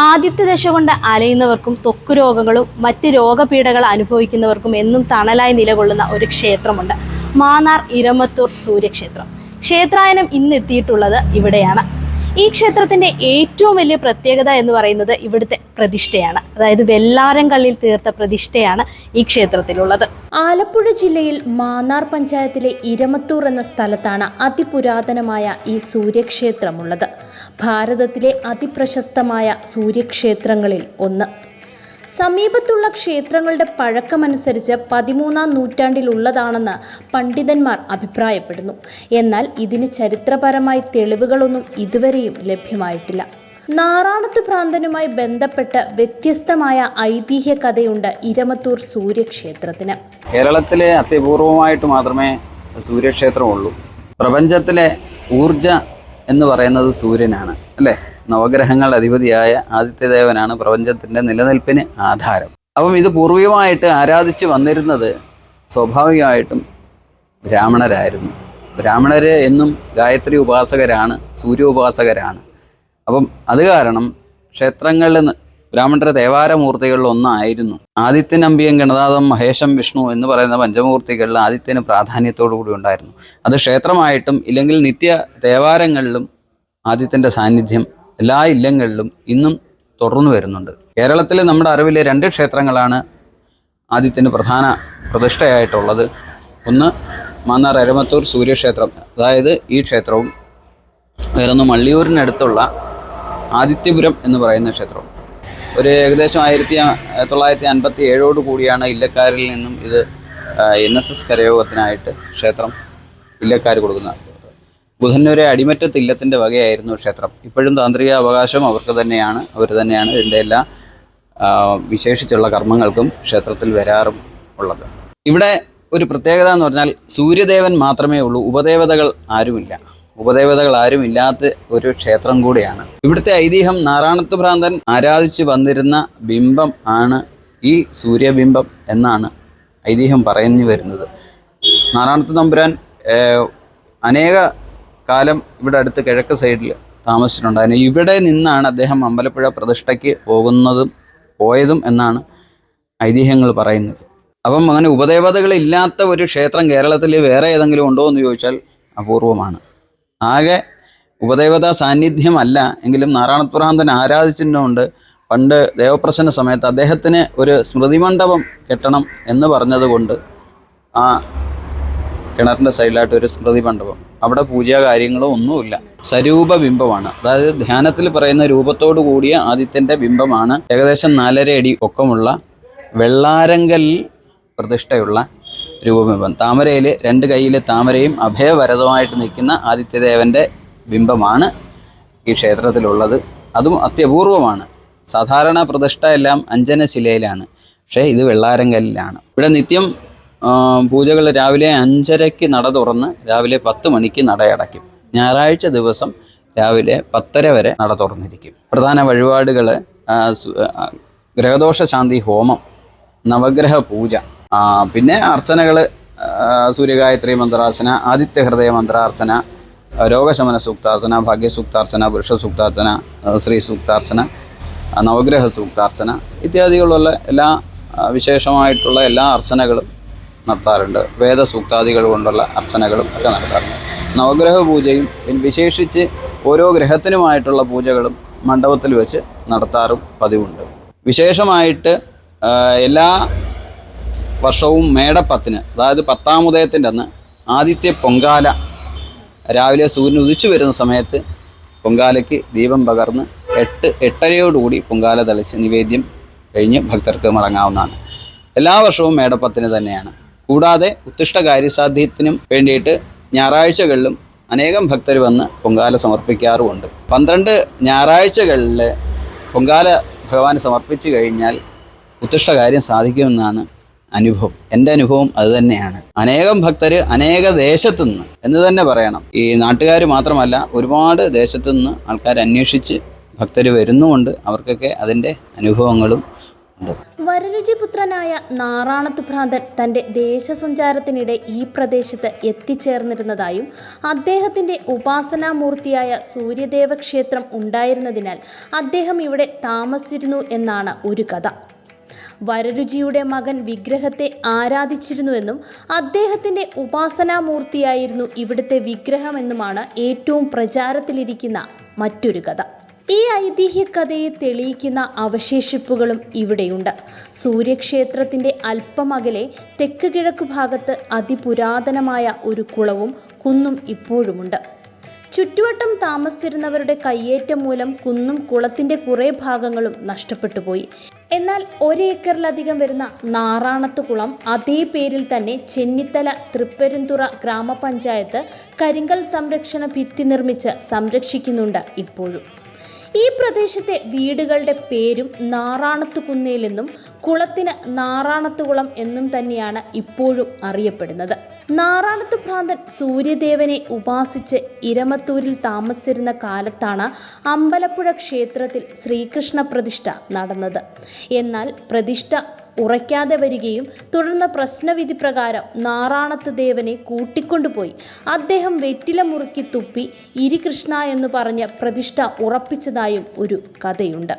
ആദ്യത്തെ ദശ കൊണ്ട് അലയുന്നവർക്കും ത്വക്ക് രോഗങ്ങളും മറ്റ് രോഗപീഠകൾ അനുഭവിക്കുന്നവർക്കും എന്നും തണലായി നിലകൊള്ളുന്ന ഒരു ക്ഷേത്രമുണ്ട്. മാന്നാർ ഇരമത്തൂർ സൂര്യക്ഷേത്രം. ക്ഷേത്രായനം ഇന്നെത്തിയിട്ടുള്ളത് ഇവിടെയാണ്. ഈ ക്ഷേത്രത്തിന്റെ ഏറ്റവും വലിയ പ്രത്യേകത എന്ന് പറയുന്നത് ഇവിടുത്തെ പ്രതിഷ്ഠയാണ്. അതായത് വെല്ലാരം കള്ളിൽ തീർത്ത പ്രതിഷ്ഠയാണ് ഈ ക്ഷേത്രത്തിലുള്ളത്. ആലപ്പുഴ ജില്ലയിൽ മാന്നാർ പഞ്ചായത്തിലെ ഇരമത്തൂർ എന്ന സ്ഥലത്താണ് അതിപുരാതനമായ ഈ സൂര്യക്ഷേത്രമുള്ളത്. ഭാരതത്തിലെ അതിപ്രശസ്തമായ സൂര്യക്ഷേത്രങ്ങളിൽ ഒന്ന്. സമീപത്തുള്ള ക്ഷേത്രങ്ങളുടെ പഴക്കമനുസരിച്ച് പതിമൂന്നാം നൂറ്റാണ്ടിലുള്ളതാണെന്ന് പണ്ഡിതന്മാർ അഭിപ്രായപ്പെടുന്നു. എന്നാൽ ഇതിന് ചരിത്രപരമായി തെളിവുകളൊന്നും ഇതുവരെയും ലഭ്യമായിട്ടില്ല. നാറാണത്ത് ഭ്രാന്തനുമായി ബന്ധപ്പെട്ട് വ്യത്യസ്തമായ ഐതിഹ്യ കഥയുണ്ട് ഇരമത്തൂർ സൂര്യക്ഷേത്രത്തിന്. കേരളത്തിലെ അത്യപൂർവമായിട്ട് മാത്രമേ സൂര്യക്ഷേത്രമുള്ളൂ. പ്രപഞ്ചത്തിലെ ഊർജ എന്ന് പറയുന്നത് സൂര്യനാണ് അല്ലേ? നവഗ്രഹങ്ങളുടെ അധിപതിയായ ആദിത്യദേവനാണ് പ്രപഞ്ചത്തിന്റെ നിലനിൽപ്പിന് ആധാരം. അപ്പം ഇത് പൂർവികമായിട്ട് ആരാധിച്ച് വന്നിരുന്നത് സ്വാഭാവികമായിട്ടും ബ്രാഹ്മണരായിരുന്നു. ബ്രാഹ്മണർ എന്നും ഗായത്രി ഉപാസകരാണ് സൂര്യോപാസകരാണ് അപ്പം അത് കാരണം ക്ഷേത്രങ്ങളിൽ ബ്രാഹ്മണരുടെ ദേവാരമൂർത്തികളിൽ ഒന്നായിരുന്നു. ആദിത്യൻ അമ്പിയം ഗണനാഥം മഹേശം വിഷ്ണു എന്ന് പറയുന്ന പഞ്ചമൂർത്തികളിൽ ആദിത്യന് പ്രാധാന്യത്തോടു കൂടി ഉണ്ടായിരുന്നു. അത് ക്ഷേത്രമായിട്ടും ഇല്ലെങ്കിൽ നിത്യ ദേവാരങ്ങളിലും ആദിത്യന്റെ സാന്നിധ്യം എല്ലാ ഇല്ലങ്ങളിലും ഇന്നും തുടർന്നു വരുന്നുണ്ട്. കേരളത്തിൽ നമ്മുടെ അറിവിലെ രണ്ട് ക്ഷേത്രങ്ങളാണ് ആദ്യത്തിന് പ്രധാന പ്രതിഷ്ഠയായിട്ടുള്ളത്. ഒന്ന് മാന്നാർ അരമത്തൂർ സൂര്യക്ഷേത്രം. അതായത് ഈ ക്ഷേത്രവും വേറൊന്ന് മള്ളിയൂരിനടുത്തുള്ള ആദിത്യപുരം എന്ന് പറയുന്ന ക്ഷേത്രം ഒരു ഏകദേശം ആയിരത്തി തൊള്ളായിരത്തി അൻപത്തി ഏഴോട് കൂടിയാണ് ഇല്ലക്കാരിൽ നിന്നും ഇത് എൻ എസ് എസ് കരയോഗത്തിനായിട്ട് ക്ഷേത്രം ഇല്ലക്കാർ കൊടുക്കുന്നത്. ബുധന്നൂരെ അടിമറ്റ ഇല്ലത്തിന്റെ വകയായിരുന്നു ക്ഷേത്രം. ഇപ്പോഴും താന്ത്രിക അവകാശം അവർക്ക് തന്നെയാണ് അവർ തന്നെയാണ് ഇതിന്റെ എല്ലാ വിശേഷിച്ചുള്ള കർമ്മങ്ങൾക്കും ക്ഷേത്രത്തിൽ വരാറും ഉള്ളത്. ഇവിടെ ഒരു പ്രത്യേകത എന്ന് പറഞ്ഞാൽ സൂര്യദേവൻ മാത്രമേ ഉള്ളൂ ഉപദേവതകൾ ആരുമില്ല. ഉപദേവതകൾ ആരുമില്ലാത്ത ഒരു ക്ഷേത്രം കൂടിയാണ്. ഇവിടുത്തെ ഐതിഹ്യം നാരായണത്ത് ഭ്രാന്തൻ ആരാധിച്ച് വന്നിരുന്ന ബിംബം ആണ് ഈ സൂര്യബിംബം എന്നാണ് ഐതിഹ്യം പറഞ്ഞു വരുന്നത്. നാരായണത്ത് തമ്പുരാൻ അനേക കാലം ഇവിടെ അടുത്ത് കിഴക്ക് സൈഡിൽ താമസിച്ചിട്ടുണ്ടായിരുന്നു ഇവിടെ നിന്നാണ് അദ്ദേഹം അമ്പലപ്പുഴ പ്രതിഷ്ഠയ്ക്ക് പോകുന്നതും പോയതും എന്നാണ് ഐതിഹ്യങ്ങൾ പറയുന്നത്. അപ്പം അങ്ങനെ ഉപദേവതകളില്ലാത്ത ഒരു ക്ഷേത്രം കേരളത്തിൽ വേറെ ഏതെങ്കിലും ഉണ്ടോ എന്ന് ചോദിച്ചാൽ അപൂർവമാണ്. ആകെ ഉപദേവതാ സാന്നിധ്യമല്ല. എങ്കിലും നാരായണപുരാന്തൻ ആരാധിച്ചിട്ടുണ്ട് പണ്ട് ദേവപ്രസന്ന സമയത്ത് അദ്ദേഹത്തിന് ഒരു സ്മൃതിമണ്ഡപം കെട്ടണം എന്ന് പറഞ്ഞതുകൊണ്ട് ആ കിണറിന്റെ സൈഡിലായിട്ട് ഒരു സ്മൃതി മണ്ഡപം. അവിടെ പൂജാ കാര്യങ്ങളോ ഒന്നുമില്ല. സ്വരൂപ ബിംബമാണ് അതായത് ധ്യാനത്തിൽ പറയുന്ന രൂപത്തോടു കൂടിയ ആദിത്യന്റെ ബിംബമാണ്. ഏകദേശം നാലര അടി ഒക്കമുള്ള വെള്ളാരങ്കലിൽ പ്രതിഷ്ഠയുള്ള രൂപബിംബം. താമരയിൽ രണ്ട് കൈയിൽ താമരയും അഭയവരതമായിട്ട് നിൽക്കുന്ന ആദിത്യദേവന്റെ ബിംബമാണ് ഈ ക്ഷേത്രത്തിലുള്ളത്. അതും അത്യപൂർവമാണ്. സാധാരണ പ്രതിഷ്ഠ എല്ലാം അഞ്ജനശിലയിലാണ്. പക്ഷേ ഇത് വെള്ളാരങ്കലിലാണ്. ഇവിടെ നിത്യം പൂജകൾ രാവിലെ അഞ്ചരയ്ക്ക് നട തുറന്ന് രാവിലെ പത്ത് മണിക്ക് നടയടയ്ക്കും ഞായറാഴ്ച ദിവസം രാവിലെ പത്തര വരെ നട തുറന്നിരിക്കും. പ്രധാന വഴിപാടുകൾ ഗ്രഹദോഷ ശാന്തി ഹോമം നവഗ്രഹ പൂജ പിന്നെ അർച്ചനകൾ സൂര്യഗായത്രി മന്ത്രാർച്ചന ആദിത്യ ഹൃദയ മന്ത്രാർച്ചന രോഗശമന സൂക്താർച്ചന ഭാഗ്യസൂക്താർച്ചന പുരുഷ സൂക്താർച്ചന ശ്രീ സൂക്താർച്ചന നവഗ്രഹ സൂക്താർച്ചന ഇത്യാദികളുള്ള എല്ലാ വിശേഷമായിട്ടുള്ള എല്ലാ അർച്ചനകളും നടത്താറുണ്ട്. വേദസൂക്താദികൾ കൊണ്ടുള്ള അർച്ചനകളും ഒക്കെ നടത്താറുണ്ട്. നവഗ്രഹ പൂജയും വിശേഷിച്ച് ഓരോ ഗ്രഹത്തിനുമായിട്ടുള്ള പൂജകളും മണ്ഡപത്തിൽ വെച്ച് നടത്താറും പതിവുണ്ട്. വിശേഷമായിട്ട് എല്ലാ വർഷവും മേടപ്പത്തിന് അതായത് പത്താം ഉദയത്തിന്റെ അന്ന് ആദിത്യ പൊങ്കാല രാവിലെ സൂര്യൻ ഉദിച്ചു വരുന്ന സമയത്ത് പൊങ്കാലയ്ക്ക് ദീപം പകർന്ന് എട്ട് എട്ടരയോടുകൂടി പൊങ്കാല തളിച്ച് നിവേദ്യം കഴിഞ്ഞ് ഭക്തർക്ക് മടങ്ങാവുന്നതാണ്. എല്ലാ വർഷവും മേടപ്പത്തിന് തന്നെയാണ്. കൂടാതെ ഉത്തിഷ്ട കാര്യസാധ്യത്തിനും വേണ്ടിയിട്ട് ഞായറാഴ്ചകളിലും അനേകം ഭക്തർ വന്ന് പൊങ്കാല സമർപ്പിക്കാറുമുണ്ട്. പന്ത്രണ്ട് ഞായറാഴ്ചകളിൽ പൊങ്കാല ഭഗവാന് സമർപ്പിച്ചു കഴിഞ്ഞാൽ ഉത്തിഷ്ട കാര്യം സാധിക്കുമെന്നാണ് അനുഭവം. എന്റെ അനുഭവം അത് തന്നെയാണ്. അനേകം ഭക്തർ അനേക ദേശത്തു നിന്ന് എന്ന് തന്നെ പറയണം. ഈ നാട്ടുകാർ മാത്രമല്ല ഒരുപാട് ദേശത്തു നിന്ന് ആൾക്കാർ അന്വേഷിച്ച് ഭക്തർ വരുന്നുമുണ്ട്. അവർക്കൊക്കെ അതിന്റെ അനുഭവങ്ങളും വരരുചിപുത്രനായ നാറാണത്ത് ഭ്രാന്തൻ തന്റെ ദേശസഞ്ചാരത്തിനിടെ ഈ പ്രദേശത്ത് എത്തിച്ചേർന്നിരുന്നതായും അദ്ദേഹത്തിന്റെ ഉപാസനാമൂർത്തിയായ സൂര്യദേവ ക്ഷേത്രം ഉണ്ടായിരുന്നതിനാൽ അദ്ദേഹം ഇവിടെ താമസിച്ചിരുന്നു എന്നാണ് ഒരു കഥ. വരരുചിയുടെ മകൻ വിഗ്രഹത്തെ ആരാധിച്ചിരുന്നുവെന്നും അദ്ദേഹത്തിന്റെ ഉപാസനാമൂർത്തിയായിരുന്നു ഇവിടുത്തെ വിഗ്രഹമെന്നുമാണ് ഏറ്റവും പ്രചാരത്തിലിരിക്കുന്ന മറ്റൊരു കഥ. ഈ ഐതിഹ്യകഥയെ തെളിയിക്കുന്ന അവശേഷിപ്പുകളും ഇവിടെയുണ്ട്. സൂര്യക്ഷേത്രത്തിന്റെ അല്പമകലെ തെക്ക് കിഴക്ക് ഭാഗത്ത് അതിപുരാതനമായ ഒരു കുളവും കുന്നും ഇപ്പോഴുമുണ്ട്. ചുറ്റുവട്ടം താമസിച്ചിരുന്നവരുടെ കയ്യേറ്റം മൂലം കുന്നും കുളത്തിന്റെ കുറേ ഭാഗങ്ങളും നഷ്ടപ്പെട്ടു പോയി. എന്നാൽ ഒരേക്കറിലധികം വരുന്ന നാറാണത്ത് കുളം അതേ പേരിൽ തന്നെ ചെന്നിത്തല തൃപ്പരുന്തുറ ഗ്രാമപഞ്ചായത്ത് കരിങ്കൽ സംരക്ഷണ ഭിത്തി നിർമ്മിച്ച് സംരക്ഷിക്കുന്നുണ്ട് ഇപ്പോഴും. ഈ പ്രദേശത്തെ വീടുകളുടെ പേരും നാറാണത്ത് കുന്നേലെന്നും കുളത്തിന് നാറാണത്ത് കുളം എന്നും തന്നെയാണ് ഇപ്പോഴും അറിയപ്പെടുന്നത്. നാറാണത്ത് ഭ്രാന്തൻ സൂര്യദേവനെ ഉപാസിച്ച് ഇരമത്തൂരിൽ താമസിച്ചിരുന്ന കാലത്താണ് അമ്പലപ്പുഴ ക്ഷേത്രത്തിൽ ശ്രീകൃഷ്ണ പ്രതിഷ്ഠ നടന്നത്. എന്നാൽ പ്രതിഷ്ഠ ഉറയ്ക്കാതെ വരികയും തുടർന്ന് പ്രശ്നവിധി പ്രകാരം നാറാണത്ത് ദേവനെ കൂട്ടിക്കൊണ്ടുപോയി. അദ്ദേഹം വെറ്റില മുറുക്കി തുപ്പി ഇരികൃഷ്ണ എന്ന് പറഞ്ഞ് പ്രതിഷ്ഠ ഉറപ്പിച്ചതായും ഒരു കഥയുണ്ട്.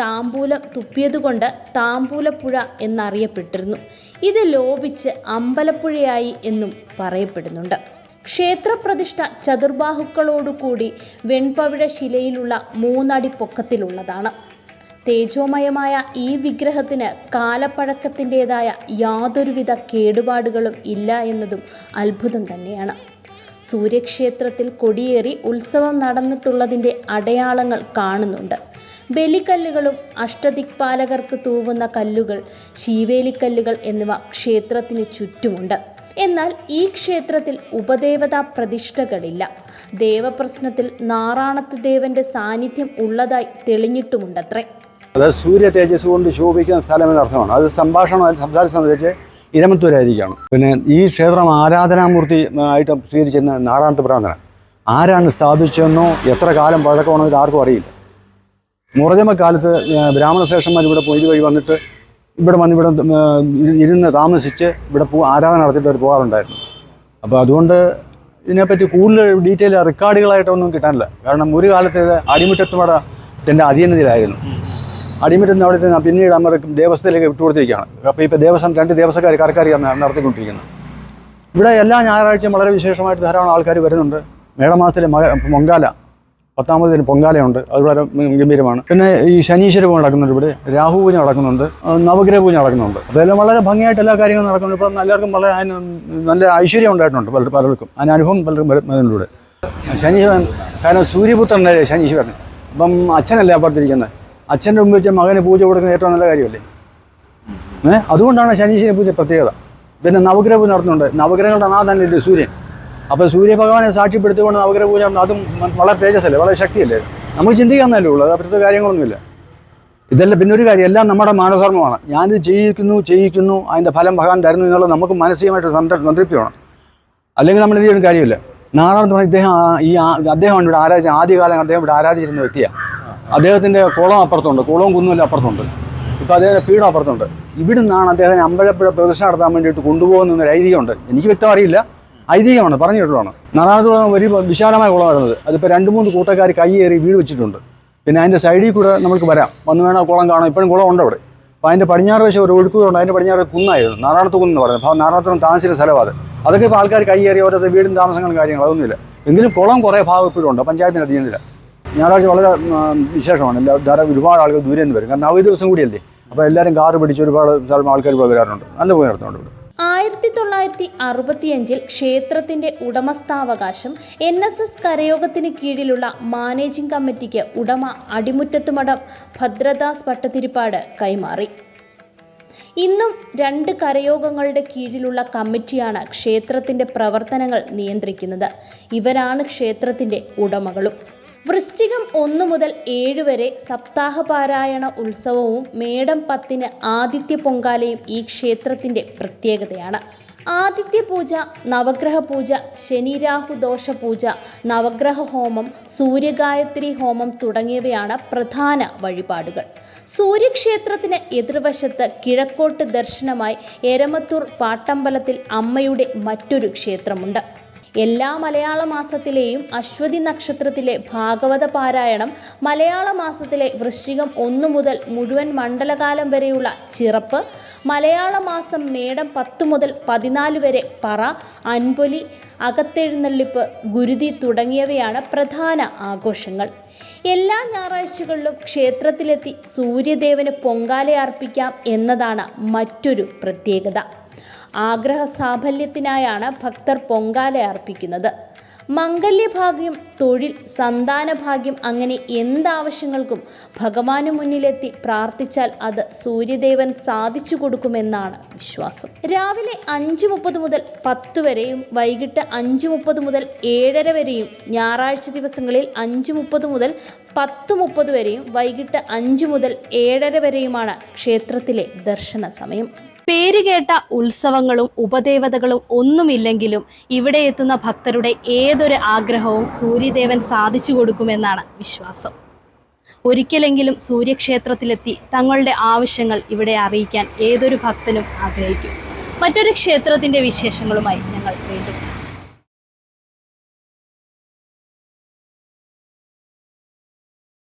താമ്പൂലം തുപ്പിയതുകൊണ്ട് താമ്പൂലപ്പുഴ എന്നറിയപ്പെട്ടിരുന്നു. ഇത് ലോപിച്ച് അമ്പലപ്പുഴയായി എന്നും പറയപ്പെടുന്നുണ്ട്. ക്ഷേത്രപ്രതിഷ്ഠ ചതുർബാഹുക്കളോടുകൂടി വെൺപവിഴ ശിലയിലുള്ള മൂന്നടി പൊക്കത്തിലുള്ളതാണ്. തേജോമയമായ ഈ വിഗ്രഹത്തിന് കാലപ്പഴക്കത്തിന്റെതായ യാതൊരുവിധ കേടുപാടുകളും ഇല്ല എന്നതും അത്ഭുതം തന്നെയാണ്. സൂര്യക്ഷേത്രത്തിൽ കൊടിയേറി ഉത്സവം നടന്നിട്ടുള്ളതിന്റെ അടയാളങ്ങൾ കാണുന്നുണ്ട്. ബലിക്കല്ലുകളും അഷ്ടദിക്പാലകർക്ക് തൂവുന്ന കല്ലുകൾ ശീവേലിക്കല്ലുകൾ എന്നിവ ക്ഷേത്രത്തിന് ചുറ്റുമുണ്ട്. എന്നാൽ ഈ ക്ഷേത്രത്തിൽ ഉപദേവതാ പ്രതിഷ്ഠകളില്ല. ദേവപ്രശ്നത്തിൽ നാറാണത്ത് ദേവന്റെ സാന്നിധ്യം ഉള്ളതായി തെളിഞ്ഞിട്ടുമുണ്ടത്രേ. അത് സൂര്യ തേജസ് കൊണ്ട് ശോഭിക്കുന്ന സ്ഥലം എന്നർത്ഥമാണ് അത് സംഭാഷണം സംസാരിച്ച് സംബന്ധിച്ച് ഇരമത്തൂരായിരിക്കുകയാണ്. പിന്നെ ഈ ക്ഷേത്രം ആരാധനാമൂർത്തി ആയിട്ട് സ്വീകരിച്ചിരുന്ന നാരായണത്ത് ഭ്രാന്തന ആരാണ് സ്ഥാപിച്ചതെന്നോ എത്ര കാലം പഴക്കമാണോ ഇത് ആർക്കും അറിയില്ല. മുറജമക്കാലത്ത് ബ്രാഹ്മണ ശ്രേഷ്ഠന്മാർ ഇവിടെ പോയി വഴി വന്നിട്ട് ഇവിടെ വന്ന് ഇവിടെ ഇരുന്ന് താമസിച്ച് ഇവിടെ പോ ആരാധന നടത്തിയിട്ട് അവർ പോകാറുണ്ടായിരുന്നു. അപ്പോൾ അതുകൊണ്ട് ഇതിനെപ്പറ്റി കൂടുതൽ ഡീറ്റെയിൽ റെക്കോർഡുകളായിട്ടൊന്നും കിട്ടാനില്ല. കാരണം ഒരു കാലത്ത് അടിമുറ്റത്തുമാടെ എന്റെ അധീനതയിലായിരുന്നു. അടിമുറ്റത്ത് അവിടെ നിന്ന് പിന്നീട് അമ്മ ദേവസ്ഥയിലേക്ക് വിട്ടുകൊടുത്തിരിക്കുകയാണ്. അപ്പോൾ ഇപ്പോൾ ദേവസ്വം രണ്ട് ദേവസ്വക്കാർ കരക്കാരിയാണ് നടത്തിക്കൊണ്ടിരിക്കുന്നത് ഇവിടെ എല്ലാ ഞായറാഴ്ചയും വളരെ വിശേഷമായിട്ട് ധാരാളം ആൾക്കാർ വരുന്നുണ്ട്. മേടമാസത്തിലെ മക പൊങ്കാല പത്താമതിന് പൊങ്കാലയുണ്ട്. അത് വളരെ ഗംഭീരമാണ്. പിന്നെ ഈ ശനീശ്വര പൂജ നടക്കുന്നുണ്ട് ഇവിടെ. രാഹു പൂജ നടക്കുന്നുണ്ട്. നവഗ്രഹ പൂജ നടക്കുന്നുണ്ട്. അതെല്ലാം വളരെ ഭംഗിയായിട്ട് എല്ലാ കാര്യങ്ങളും നടക്കുന്നുണ്ട്. ഇപ്പം എല്ലാവർക്കും വളരെ നല്ല ഐശ്വര്യം ഉണ്ടായിട്ടുണ്ട് പല പലർക്കും. അതിന് അനുഭവം വരുന്നുണ്ട് കൂടെ ശനീശ്വരൻ കാരണം സൂര്യപുത്രനല്ലേ ശനീശ്വരൻ. അപ്പം അച്ഛനല്ലേ അപ്പുറത്തിരിക്കുന്നത്? അച്ഛന്റെ മുമ്പ് വെച്ച് മകന് പൂജ കൊടുക്കുന്ന ഏറ്റവും നല്ല കാര്യമല്ലേ? ഏഹ് അതുകൊണ്ടാണ് ശനീശ്വര പൂജ പ്രത്യേകത. പിന്നെ നവഗ്രഹ പൂജ നടത്തുന്നുണ്ട്. നവഗ്രഹങ്ങളുടെ നാഥനല്ലേ സൂര്യൻ? അപ്പോൾ സൂര്യഭഗവാനെ സാക്ഷ്യപ്പെടുത്തിക്കൊണ്ട് നവഗ്രഹ പൂജ അതും വളരെ തേജസ്സല്ലേ? വളരെ ശക്തിയല്ലേ? നമുക്ക് ചിന്തിക്കാന്നല്ലേ ഉള്ളൂ. അത് അപ്പുറത്തെ കാര്യങ്ങളൊന്നുമില്ല. ഇതല്ല പിന്നെ ഒരു കാര്യം എല്ലാം നമ്മുടെ മാനധർമ്മമാണ് ഞാനിത് ചെയ്യിക്കുന്നു ചെയ്യിക്കുന്നു അതിന്റെ ഫലം ഭഗവാൻ തരുന്നു എന്നുള്ളത് നമുക്ക് മാനസികമായിട്ട് സംതൃ- സംതൃപ്തി വേണം അല്ലെങ്കിൽ നമ്മൾ എന്ത് ചെയ്യുന്ന കാര്യമില്ല. പറഞ്ഞ ഇദ്ദേഹം ഈ അദ്ദേഹമാണ് ഇവിടെ ആരാധിച്ച ആദ്യകാലം അദ്ദേഹം ഇവിടെ ആരാധിച്ചിരുന്ന വ്യക്തിയാണ്. അദ്ദേഹത്തിന്റെ കുളം അപ്പുറത്തുണ്ട്. കുളവും കുന്നുമല്ല അപ്പുറത്തുണ്ട്. ഇപ്പോൾ അദ്ദേഹത്തിന്റെ പീഠം അപ്പുറത്തുണ്ട്. ഇവിടെ നിന്നാണ് അദ്ദേഹം അമ്പലപ്പുഴ പ്രദർശനം നടത്താൻ വേണ്ടിയിട്ട് കൊണ്ടുപോകുന്ന ഒരു ഐതിഹ്യമുണ്ട്. എനിക്ക് വ്യക്തം അറിയില്ല ഐതിഹ്യമാണ് പറഞ്ഞു കേട്ടതാണ് വലിയ ഒരു വിശാലമായ കുളമായിരുന്നത്. അതിപ്പോൾ രണ്ട് മൂന്ന് കൂട്ടക്കാർ കൈയേറി വീട് വെച്ചിട്ടുണ്ട്. പിന്നെ അതിന്റെ സൈഡിൽ കൂടെ നമുക്ക് വരാം. വന്ന് വേണം കുളം കാണാം. ഇപ്പോഴും കുളം ഉണ്ട് അവിടെ. അപ്പോൾ അതിന്റെ പടിഞ്ഞാറ് വശം ഒരു ഒഴുക്കുണ്ട് അതിന്റെ പടിഞ്ഞാറ് കുന്നായിരുന്നു. നാരായണത്ത് കുന്ന് പറയുന്നത്. അപ്പോൾ നാരായണത്തും താമസിക്കുന്ന സ്ഥലമാണ് അത്. അതൊക്കെ ഇപ്പോൾ ആൾക്കാർ കൈയേറി ഓരോ വീടും താമസങ്ങളും കാര്യങ്ങളും അതൊന്നുമില്ല. എങ്കിലും കുളം കുറേ ഭാഗം ഇപ്പോഴും ഉണ്ട്. പഞ്ചായത്തിന് അധീനത്തില്ല ഞായറാഴ്ച വളരെ വിശേഷമാണ്. എല്ലാ ധാരാളം ഒരുപാട് ആളുകൾ ദൂരെ നിന്ന് വരും. കാരണം അവധി ദിവസം കൂടിയല്ലേ? അപ്പോൾ എല്ലാവരും കാറ് പിടിച്ച് ഒരുപാട് സ്ഥലം ആൾക്കാർ ഇവിടെ വരാറുണ്ട്. നല്ല പോയി നടത്തുന്നുണ്ട് ആയിരത്തി തൊള്ളായിരത്തി അറുപത്തിയഞ്ചിൽ ക്ഷേത്രത്തിന്റെ ഉടമസ്ഥാവകാശം എൻ എസ് എസ് കരയോഗത്തിന് കീഴിലുള്ള മാനേജിംഗ് കമ്മിറ്റിക്ക് ഉടമ അടിമുറ്റത്തുമടം ഭദ്രദാസ് ഭട്ടതിരിപ്പാട് കൈമാറി. ഇന്നും രണ്ട് കരയോഗങ്ങളുടെ കീഴിലുള്ള കമ്മിറ്റിയാണ് ക്ഷേത്രത്തിന്റെ പ്രവർത്തനങ്ങൾ നിയന്ത്രിക്കുന്നത്. ഇവരാണ് ക്ഷേത്രത്തിന്റെ ഉടമകളും. വൃശ്ചികം ഒന്ന് മുതൽ ഏഴ് വരെ സപ്താഹ പാരായണ ഉത്സവവും മേടം പത്തിന് ആദിത്യ പൊങ്കാലയും ഈ ക്ഷേത്രത്തിന്റെ പ്രത്യേകതയാണ്. ആദിത്യ പൂജ നവഗ്രഹ പൂജ ശനിരാഹു ദോഷ പൂജ നവഗ്രഹ ഹോമം സൂര്യഗായത്രി ഹോമം തുടങ്ങിയവയാണ് പ്രധാന വഴിപാടുകൾ. സൂര്യക്ഷേത്രത്തിന് എതിർവശത്ത് കിഴക്കോട്ട് ദർശനമായി എരമത്തൂർ പാട്ടമ്പലത്തിൽ അമ്മയുടെ മറ്റൊരു ക്ഷേത്രമുണ്ട്. എല്ലാ മലയാള മാസത്തിലെയും അശ്വതി നക്ഷത്രത്തിലെ ഭാഗവത പാരായണം മലയാള മാസത്തിലെ വൃശ്ചികം ഒന്നു മുതൽ മുഴുവൻ മണ്ഡലകാലം വരെയുള്ള ചിറപ്പ് മലയാള മാസം മേടം പത്തു മുതൽ പതിനാല് വരെ പറ അൻപൊലി അകത്തെഴുന്നള്ളിപ്പ് ഗുരുതി തുടങ്ങിയവയാണ് പ്രധാന ആഘോഷങ്ങൾ. എല്ലാ ഞായറാഴ്ചകളിലും ക്ഷേത്രത്തിലെത്തി സൂര്യദേവന് പൊങ്കാല അർപ്പിക്കാം എന്നതാണ് മറ്റൊരു പ്രത്യേകത. ആഗ്രഹ സാഫല്യത്തിനായാണ് ഭക്തർ പൊങ്കാല അർപ്പിക്കുന്നത്. മംഗല്യഭാഗ്യം തൊഴിൽ സന്താനഭാഗ്യം അങ്ങനെ എന്താവശ്യങ്ങൾക്കും ഭഗവാന് മുന്നിലെത്തി പ്രാർത്ഥിച്ചാൽ അത് സൂര്യദേവൻ സാധിച്ചു കൊടുക്കുമെന്നാണ് വിശ്വാസം. രാവിലെ അഞ്ച് മുപ്പത് മുതൽ പത്ത് വരെയും വൈകിട്ട് അഞ്ച് മുപ്പത് മുതൽ ഏഴര വരെയും ഞായറാഴ്ച ദിവസങ്ങളിൽ അഞ്ച് മുപ്പത് മുതൽ പത്ത് മുപ്പത് വരെയും വൈകിട്ട് അഞ്ച് മുതൽ ഏഴര വരെയുമാണ് ക്ഷേത്രത്തിലെ ദർശന സമയം പേരുകേട്ട ഉത്സവങ്ങളും ഉപദേവതകളും ഒന്നുമില്ലെങ്കിലും ഇവിടെ എത്തുന്ന ഭക്തരുടെ ഏതൊരു ആഗ്രഹവും സൂര്യദേവൻ സാധിച്ചു കൊടുക്കുമെന്നാണ് വിശ്വാസം. ഒരിക്കലെങ്കിലും സൂര്യക്ഷേത്രത്തിലെത്തി തങ്ങളുടെ ആവശ്യങ്ങൾ ഇവിടെ അറിയിക്കാൻ ഏതൊരു ഭക്തനും ആഗ്രഹിക്കും. മറ്റൊരു ക്ഷേത്രത്തിന്റെ വിശേഷങ്ങളുമായി ഞങ്ങൾ വീണ്ടും